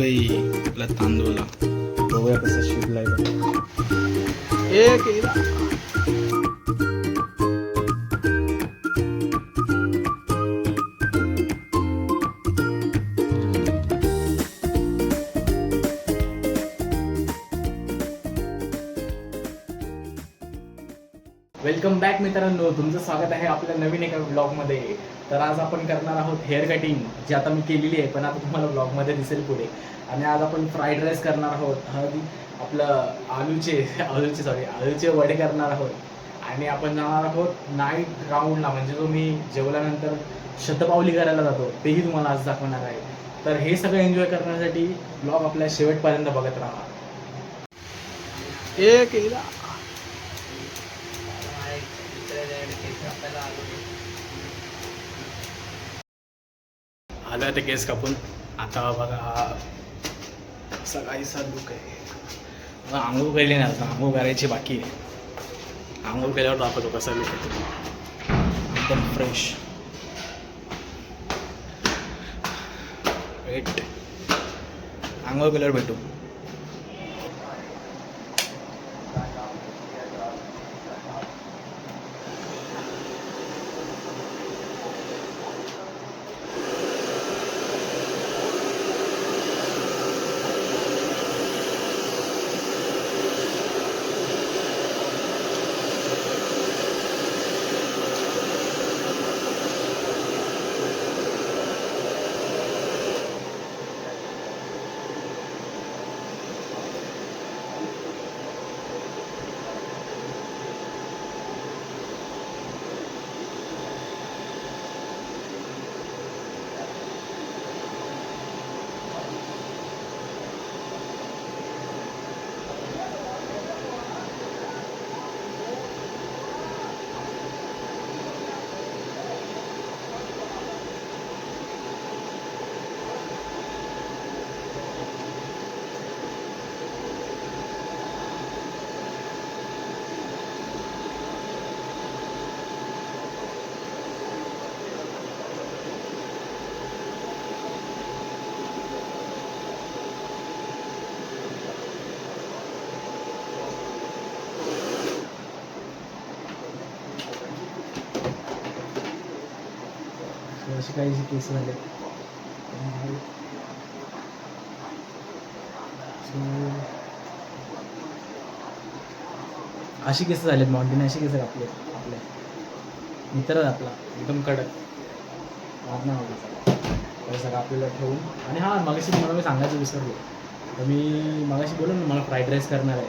काही आपला तांदूळला. बघूया कसं शिजलाय. ए केला वेलकम बॅक मित्रांनो. तुमचं स्वागत आहे आपल्या नवीन एका ब्लॉगमध्ये तर आज आपण करणार आहोत हेअर कटिंग जी आता मी केलेली आहे पण आता तुम्हाला ब्लॉगमध्ये दिसेल पुढे. आणि आज आपण फ्राईड राईस करणार आहोत. हळदी आपलं आलूचे आलूचे सॉरी आलूचे वडे करणार आहोत. आणि आपण जाणार आहोत नाईट राऊंडला म्हणजे जो मी जेवल्यानंतर शतपावली करायला जातो तेही तुम्हाला आज दाखवणार आहे. तर हे सगळं एन्जॉय करण्यासाठी ब्लॉग आपल्या शेवटपर्यंत बघत राहा. ए केला. आलं ते केस कापून. आता बघा सकाळी सात दुःख आहे. मला आंघोळ केली नाही आता आंघोळ करायची बाकी आहे. आंघोळ केल्यावर दाखवतो कसा लुक आहे एकदम फ्रेश वेट आंघोळ केल्यावर भेटू. असे अशी जे केस झाले. अशी केस झालेत मॉन्टीने अशी केस आपले आपले. मित्रच आपला. एकदम कडक. आज नाही आवडला तर सगळं आपल्याला ठेवून. आणि हां मगाशी तुम्हाला मी सांगायचं विसरलो. तर मी मगाशी बोललो ना मला फ्राईड राईस करणार आहे.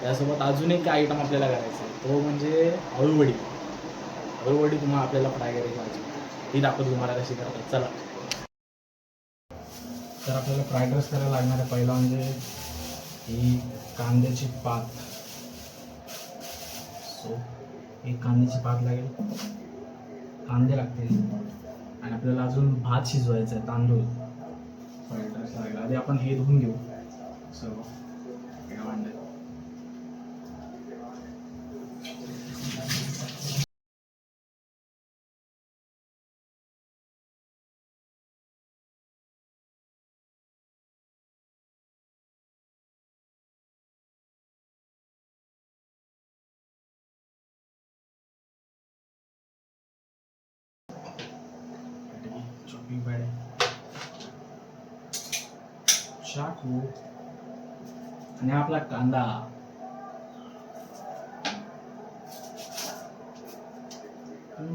त्यासोबत अजून एक आयटम आपल्याला करायचा आहे. तो म्हणजे अळूवडी. अळूवडी तुम्हाला आपल्याला फ्राय करायची अजून ती दाखवतो तुम्हाला कशी करतात. चला. तर आपल्याला फ्राईड राईस करायला लागणार आहे. पहिला म्हणजे ही कांद्याची पात. सो एक कांद्याची पात लागेल. कांदे लागतील. आणि आपल्याला अजून भात शिजवायचा आहे तांदूळ. फ्राईड राईस लागेल. आधी आपण हे धुवून घेऊ. सर्व एका भांड्यात. चॉपिंग चाकू आणि आपला कांदा।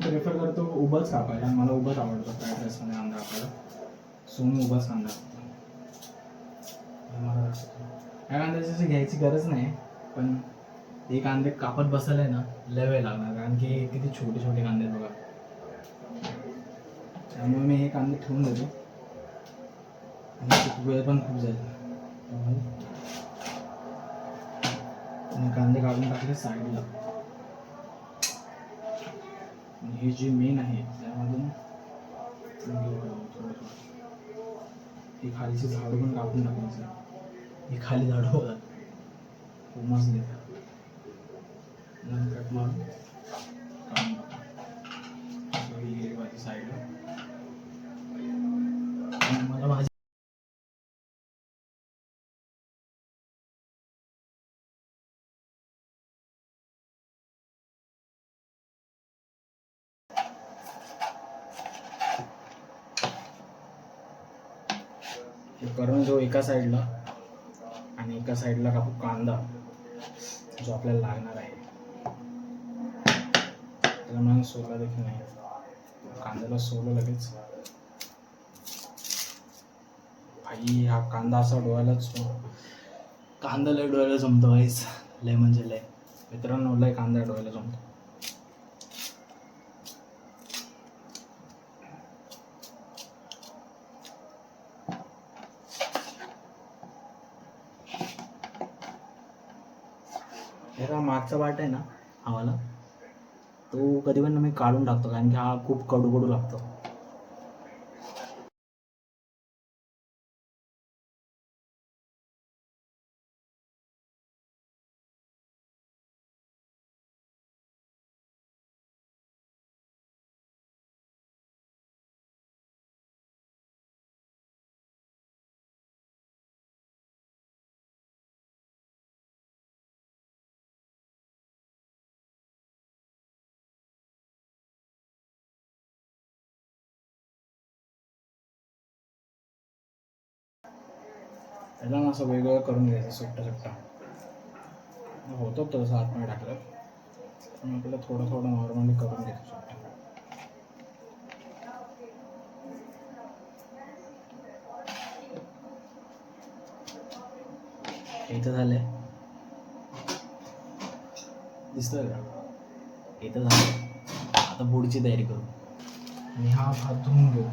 प्रेफर करतो उभंच कापायला. मला उभंच आवडतो फ्राईड राईसमध्ये कांदा कापायला. सो मी उभंच कांदा या कांद्याची अशी घ्यायची गरज नाही पण हे कांदे कापत बसायला आहे ना लय वेळ लागणार. कारण की किती छोटे छोटे कांदे बघा. त्यामुळे मी हे कांदे ठेवून देतो आणि वेळ पण खूप जाईल त्यामुळे कांदे काढून टाकले साईडला हे जे मेन आहे त्यामधून ही खालीची झाडं पण कापून टाकायचं ही खाली झाडं होतात उमास देतात नंतर मारून करून घेऊ एका साईडला आणि एका साईडला कापू कांदा जो आपल्याला लागणार आहे. त्याला म्हणून सोला देखील नाही. कांद्याला सोलं लगेच. भाई हा कांदा असा डोळ्यालाच कांदा लय डोळ्याला जमतो काहीच लय म्हणजे लय. मित्रांनो लय कांदा डोळ्याला जमतो. ह्याचा मागचा वाट आहे ना आम्हाला. तो कधी पण मी काढून टाकतो कारण की हा खूप कडू कडू लागतो. त्याला ना असं वेगवेगळं करून घ्यायचं सुट्टा सुट्टा. होतो तसं आतमध्ये टाकलं पण आपल्याला थोडं थोडं नॉर्मली करून घ्यायचं सुट्टा. इथं झालंय. दिसतोय का? इथं झालं आता पुढची तयारी करू. आणि हा भात धुवून घेऊ.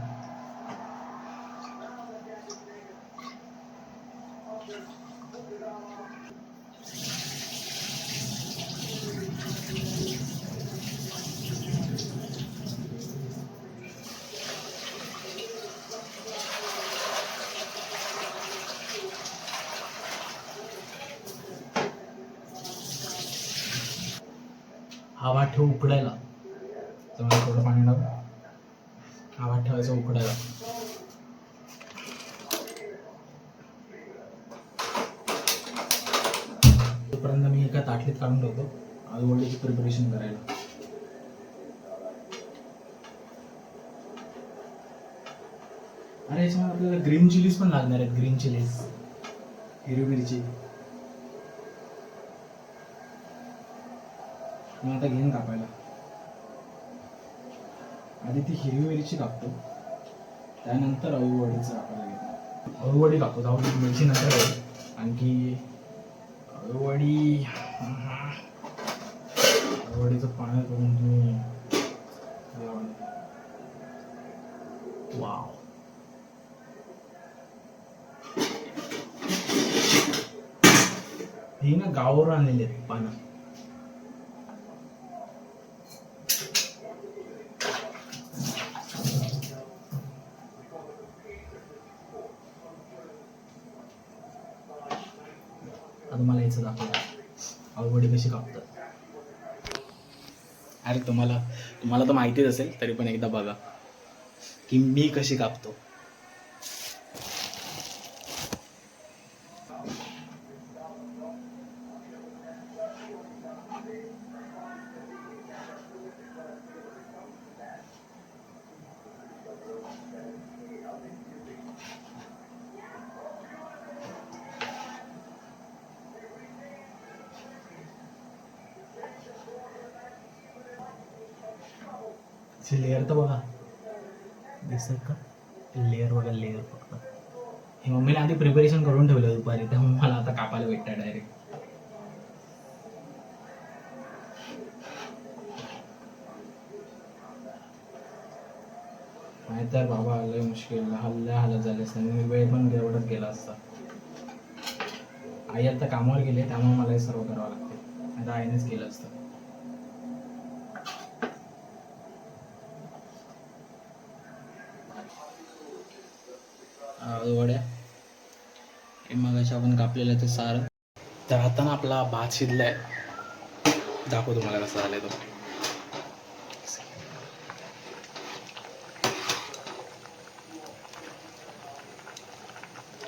हवा ठेव ठेवू उकडायला. त्यामुळे थोडं पाणी टाकू हवा ठेवायचं ठेवायचा उकडायला. तोपर्यंत मी एका ताटलीत काढून ठेवतो. आलूवडीची प्रिपरेशन करायला. अरे याच्यामध्ये आपल्याला ग्रीन चिलीज पण लागणार आहेत. ग्रीन चिलीज हिरवी मिरची. मी आता घेईन कापायला. आधी ती हिरवी मिरची कापतो. त्यानंतर अळूवडीचं कापायला घेतो. अळूवडी कापतो जाऊ मिरची नंतर आणखी अळूवडी अळूवडीचं पाणी करून तुम्ही वाव. ही ना गावावर आणलेली आहेत पानं आता मला याचं दाखवलं अवघडी कशी कापतात अरे तुम्हाला तुम्हाला तर माहितीच असेल तरी पण एकदा बघा की मी कशी कापतो. लेअर तर बघा दिसत का लेअर बघा लेअर फक्त हे मम्मीने आधी प्रिपरेशन करून ठेवलं दुपारी त्यामुळे मला आता कापायला भेटतं डायरेक्ट नाही तर बाबा लय मुश्किल हल्ल्या हालत झाले असते मी वेळ पण एवढंच गेला असता आई आता कामावर गेले त्यामुळे मला हे सर्व करावं लागते आता आईनेच केलं असतं वड्या हे मगाशी आपण कापलेलं ते सारं. तर आता ना आपला भात शिजलाय. दाखव तुम्हाला कसा झालाय तो.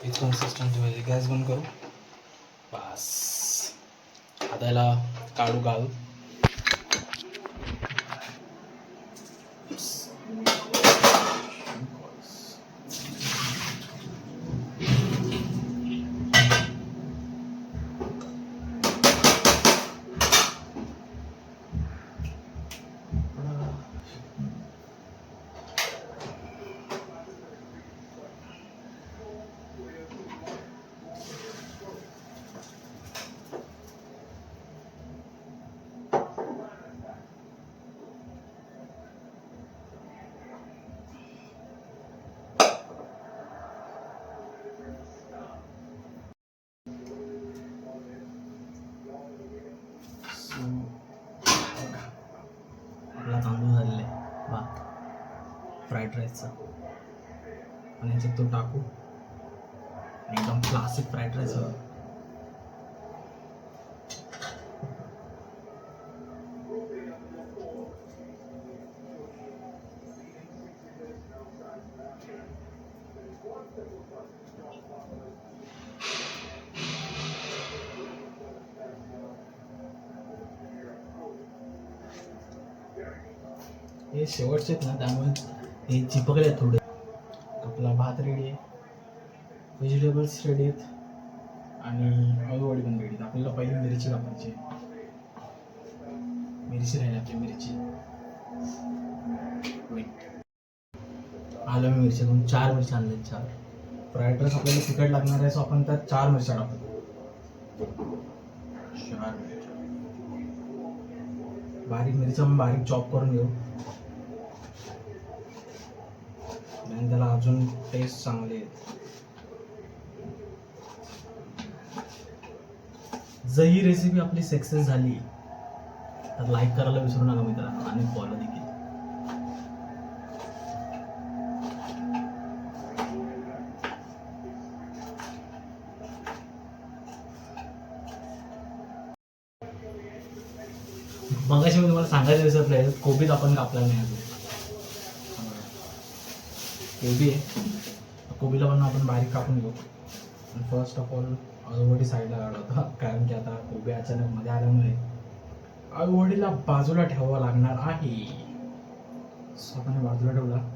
इथून सिस्टम गॅस बंद करू. बस. आता याला काढू काढू फ्राईड राईसचा आणि याच्यात तो टाकू. एकदम क्लासिक फ्राईड राईस हवा हे शेवटचेच ना त्यामुळे हे चिपकले आहेत थोडे. आपला भात रेडी आहे. व्हेजिटेबल्स रेडी आहेत. आणि अळूवडी पण रेडी आहेत. आपल्याला पहिली मिरची कापायची मिरची राहिली आपली मिरची. Wait. आलं मी मिरची दोन चार मिरच्या आणल्या चार. फ्राईड राईस आपल्याला तिखट लागणार आहे सो आपण त्यात चार मिरच्या टाकतो चार मिरच्या. बारीक मिरच्या पण बारीक चॉप करून घेऊ. आणि त्याला अजून टेस्ट चांगले येते. जर ही रेसिपी आपली सक्सेस झाली. तर लाईक करायला विसरू नका मित्रांनो आणि फॉलो देखील. मगाशी मी तुम्हाला सांगायचं विसरलं आहे कोबीत आपण कापला नाही अजून. कोबी आहे. कोबीला पण आपण बारीक कापून घेऊ. फर्स्ट ऑफ ऑल आळूवडी साईडला काढला होता कारण की आता कोबी अचानक मध्ये आल्यामुळे आळूवडीला बाजूला ठेवावा लागणार आहे. स्वतःने बाजूला ठेवला.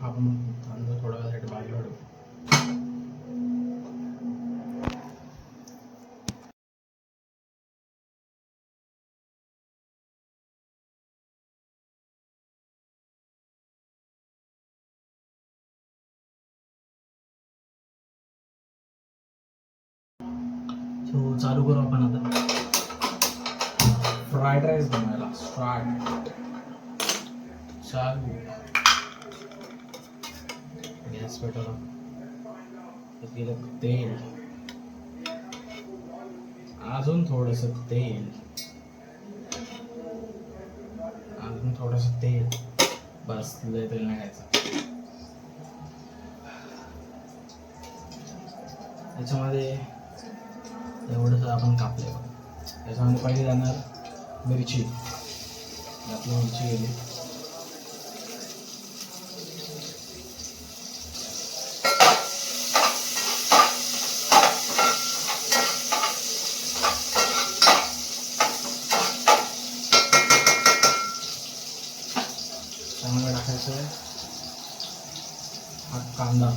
आपण तांदूळ थोड्या वेळासाठी बाजूला ठेवू सो चालू करू आपण आता फ्राईड राईस बनवायला स्टार्ट चालू गॅस पेटवला गेलं तेल. अजून थोडस तेल. अजून थोडस तेल. बस लय तेल नाही घ्यायचं त्याच्यामध्ये एवढंच आपण कापले त्याच्यामध्ये पहिले जाणार मिरची. आपली मिरची गेली त्यामध्ये टाकायचं आहे हा कांदा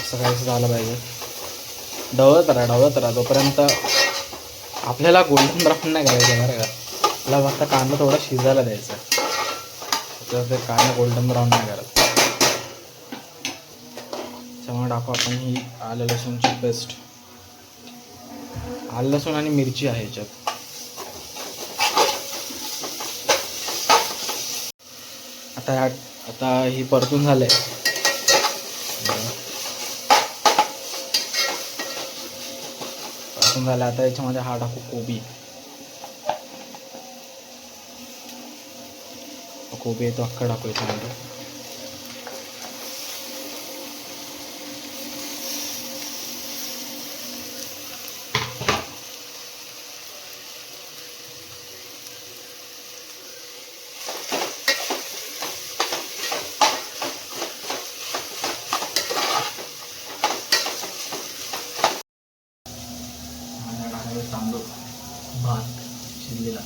असं काहीच झालं पाहिजे. ढवळत राहा ढवळत राहा. तोपर्यंत आपल्याला गोल्डन ब्राऊन नाही करायचं बरं का आपल्याला फक्त कांदा थोडा शिजायला द्यायचा तर ते कांदा गोल्डन ब्राऊन नाही करत. त्यामुळे टाकू आपण ही आलं लसूणची पेस्ट आलं लसूण आणि मिरची आहे याच्यात. आता ह्या आता ही परतून झालंय. आहे झाला आता याच्यामध्ये हा टाकू कोबी. कोबी आहे तो अख्खा टाकू याच्यामध्ये केलेला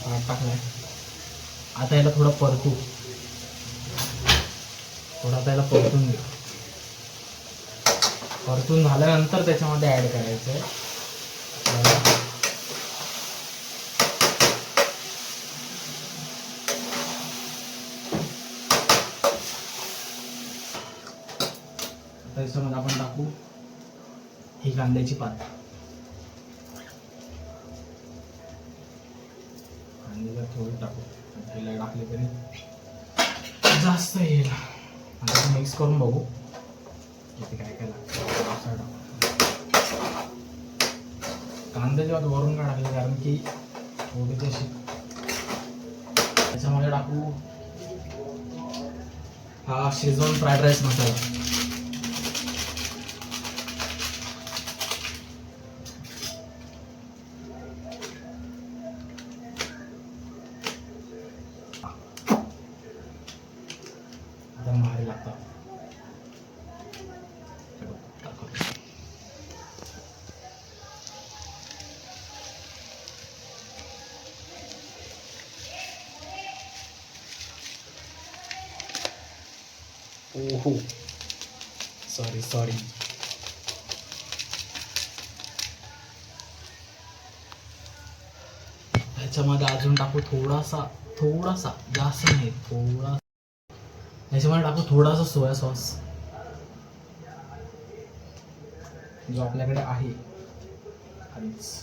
भात टाकलाय आता याला थोडं परतू. थोडा आता याला परतून घे. परतून झाल्यानंतर त्याच्यामध्ये ॲड करायचं आहे. त्याच्यामध्ये आपण टाकू ही कांद्याची पात. कांद्याला थोडी टाकू. पहिला टाकले तरी. जास्त येईल. आता मिक्स करून बघू. किती काय काय लागतं. कांदे जेव्हा वरून का टाकले कारण की थोडी तशी. त्याच्यामध्ये टाकू. हा शेजवान फ्राईड राईस मसाला. एकदम भारी लागतं हे बघ, दाखवतो. ओहो सॉरी सॉरी ह्याच्यामध्ये अजून टाकू थोडासा थोडासा जास्त नाही थोडा ह्याच्यामध्ये टाकू थोडासा सोया सॉस. जो आपल्याकडे आहे. आधीच.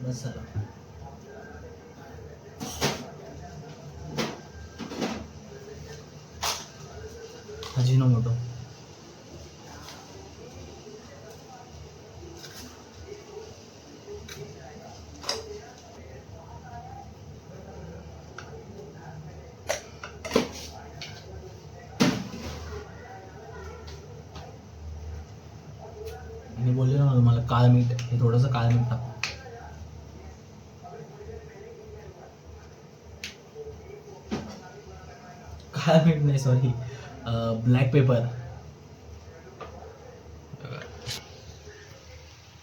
बस झालं. अजिनोमोटो बोलले ना तुम्हाला मीठ हे थोडंसं काळ मीठ टाकू. काळ मीठ नाही सॉरी ब्लॅक पेपर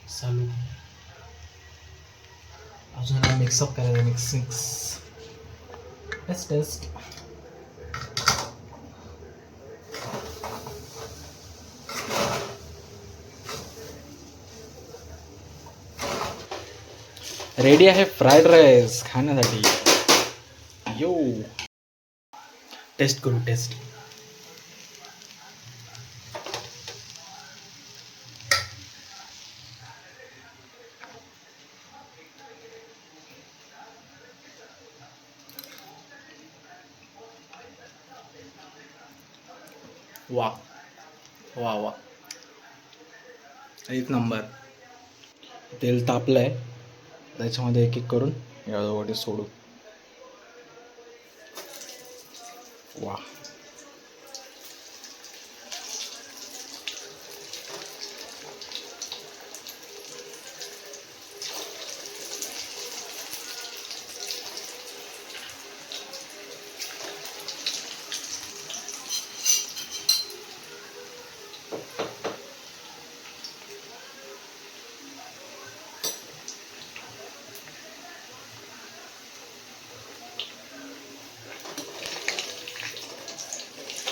चालू. अजून मिक्सअप करायचं mix mix taste taste ready आहे फ्राईड राईस खाण्यासाठी. यो टेस्ट करू टेस्ट वा. वा वा. एक नंबर. तेल तापलं आहे त्याच्यामध्ये एक एक करून यामध्ये सोडू. वा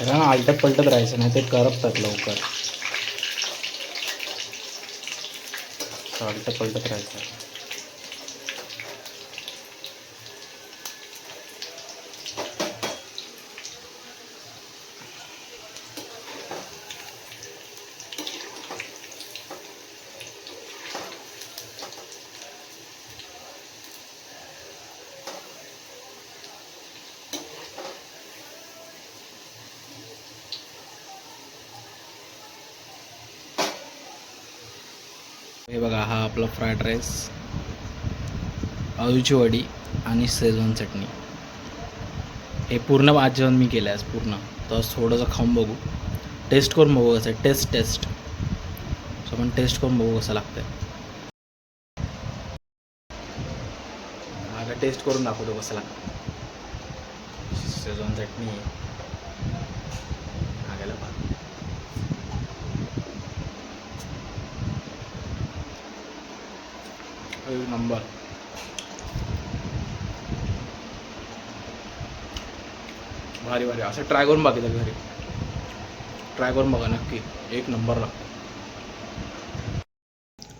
त्याला ना आलटत पलटत राहायचं नाही ते करपतात लवकर. आलटत पलटत राहायचं हे बघा हा आपला फ्राईड राईस आळूची वडी आणि सेजवान चटणी. हे पूर्ण आज जेवण मी केलं आहे पूर्ण. तर थोडंसं खाऊन बघू. टेस्ट करून बघू कसं आहे. टेस्ट टेस्ट सो आपण टेस्ट करून बघू कसं आहे आता टेस्ट करून दाखवतो कसं लागतं शेजवान चटणी. एक नंबर भारी भारी असं ट्राय करून बघितलं घरी ट्राय करून बघा नक्की एक नंबर लागतो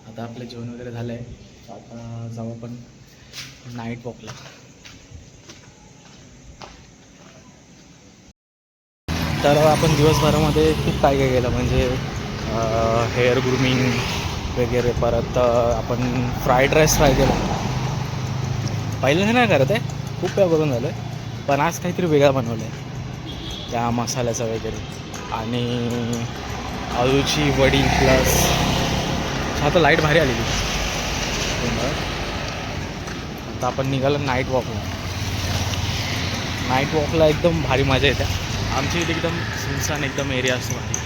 आता आपलं जेवण वगैरे झालं आहे आता जाऊ आपण नाईट वॉकला तर आपण दिवसभरामध्ये खूप काय काय केलं? म्हणजे हेअर ग्रूमिंग वगैरे परत आपण फ्राईड राईस ट्राय केला. पहिल्यांदा नाही करत आहे खूप वेळा करून झालं आहे पण आज काहीतरी वेगळा बनवलं आहे त्या मसाल्याचं वगैरे. आणि आलूची वडी प्लस आता लाइट भारी आलेली आता आपण निघालं नाईट वॉकला नाईट वॉकला एकदम भारी मजा येते. आमची इथे एकदम सुनसान एकदम एरिया असतो. भारी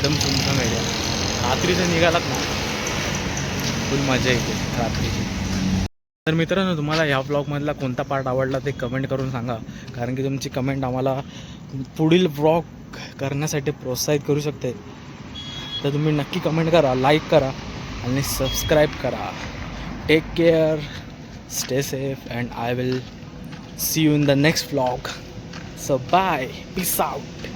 एकदम सुमसम एरिया रात्रीचं निघालात ना फुल मजा येते रात्रीची. तर मित्रांनो तुम्हाला ह्या ब्लॉगमधला कोणता पार्ट आवडला ते कमेंट करून सांगा. कारण की तुमची कमेंट आम्हाला पुढील ब्लॉग करण्यासाठी प्रोत्साहित करू शकते. तर तुम्ही नक्की कमेंट करा लाईक करा आणि सबस्क्राईब करा. Take care stay safe and I will see you in the next blog so bye peace out